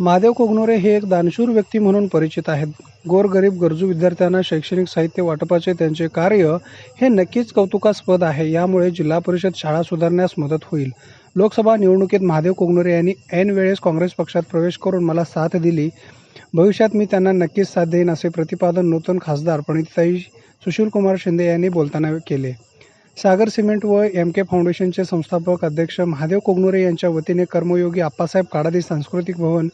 महादेव कोगनोरे हे एक दानशूर व्यक्ती म्हणून परिचित आहेत. गोरगरीब गरजू विद्यार्थ्यांना शैक्षणिक साहित्य वाटपाचे त्यांचे कार्य हे नक्कीच कौतुकास्पद आहे. यामुळे जिल्हा परिषद शाळा सुधारण्यास मदत होईल. लोकसभा निवडणुकीत महादेव कोगनोरे यांनी ऐन वेळेस काँग्रेस पक्षात प्रवेश करून मला साथ दिली. भविष्यात मी त्यांना नक्कीच साथ देईन असे प्रतिपादन नूतन खासदार प्रणिताई सुशीलकुमार शिंदे यांनी बोलताना केले. सागर सिमेंट व एम के फाउंडेशनचे संस्थापक अध्यक्ष महादेव कोगनुरे यांच्या वतीने कर्मयोगी आप्पासाहेब काडादी सांस्कृतिक भवन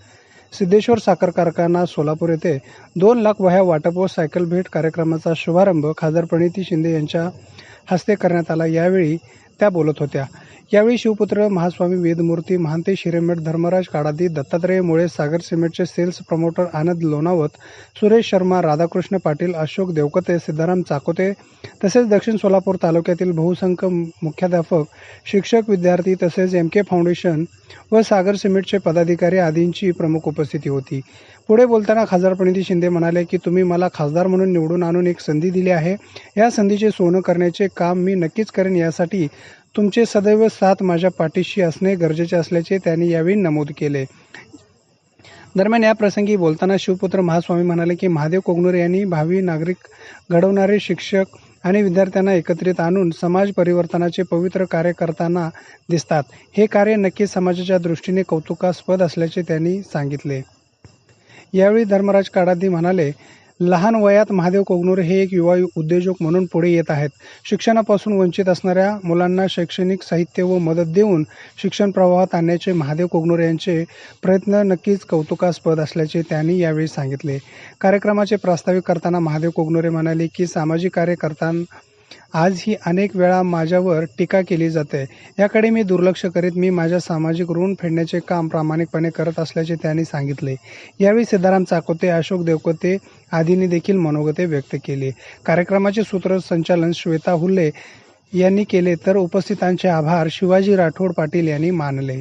सिद्धेश्वर साखर कारखाना सोलापूर येथे दोन लाख वह्या वाटप व सायकल भेट कार्यक्रमाचा शुभारंभ खासदार प्रणिती शिंदे यांच्या हस्ते करण्यात आला. यावेळी त्या बोलत होत्या. यावेळी शिवपुत्र महास्वामी वेदमूर्ती महांते शिरेमेठ धर्मराज काडादी दत्तात्रय मुळे सागर सिमेंटचे सेल्स प्रमोटर आनंद लोणावत सुरेश शर्मा राधाकृष्ण पाटील अशोक देवकते सिद्धाराम चाकोते तसेच दक्षिण सोलापूर तालुक्यातील बहुसंख्य मुख्याध्यापक शिक्षक विद्यार्थी तसेच एम के फाउंडेशन व सागर सिमेंटचे पदाधिकारी आदींची प्रमुख उपस्थिती होती. पुढे बोलताना खासदार प्रणिती शिंदे म्हणाले की तुम्ही मला खासदार म्हणून निवडून आणून एक संधी दिली आहे. या संधीचे सोनं करण्याचे काम मी नक्कीच करेन. यासाठी तुमचे सदैव साथ माझ्या पाठीशी असणे गरजेचे असल्याचे त्यांनी यावेळी नमूद केले. दरम्यान या प्रसंगी बोलताना शिवपुत्र महास्वामी म्हणाले की महादेव कोगनोरे यांनी भावी नागरिक घडवणारे शिक्षक आणि विद्यार्थ्यांना एकत्रित आणून समाज परिवर्तनाचे पवित्र कार्य करताना दिसतात. हे कार्य नक्कीच समाजाच्या दृष्टीने कौतुकास्पद असल्याचे त्यांनी सांगितले. यावेळी धर्मराज काडादी म्हणाले लहान वयात महादेव कोगनोरे हे एक युवा उद्योजक म्हणून पुढे येत आहेत. शिक्षणापासून वंचित असणाऱ्या मुलांना शैक्षणिक साहित्य व मदत देऊन शिक्षण प्रवाहात आणण्याचे महादेव कोगनोरे यांचे प्रयत्न नक्कीच कौतुकास्पद असल्याचे त्यांनी यावेळी सांगितले. कार्यक्रमाचे प्रास्ताविक करताना महादेव कोगनोरे म्हणाले की सामाजिक कार्य करताना आज ही अनेक वेळा माझ्यावर टीका केली जाते. याकडे मी दुर्लक्ष करीत मी माझ्या सामाजिक ऋण फेडण्याचे काम प्रामाणिकपणे करत असल्याचे त्यांनी सांगितले. यावेळी सिद्धाराम चाकोते अशोक देवकोते आदींनी देखील मनोगते व्यक्त केली. कार्यक्रमाचे सूत्रसंचालन श्वेता हुल्ले यांनी केले तर उपस्थितांचे आभार शिवाजी राठोड पाटील यांनी मानले.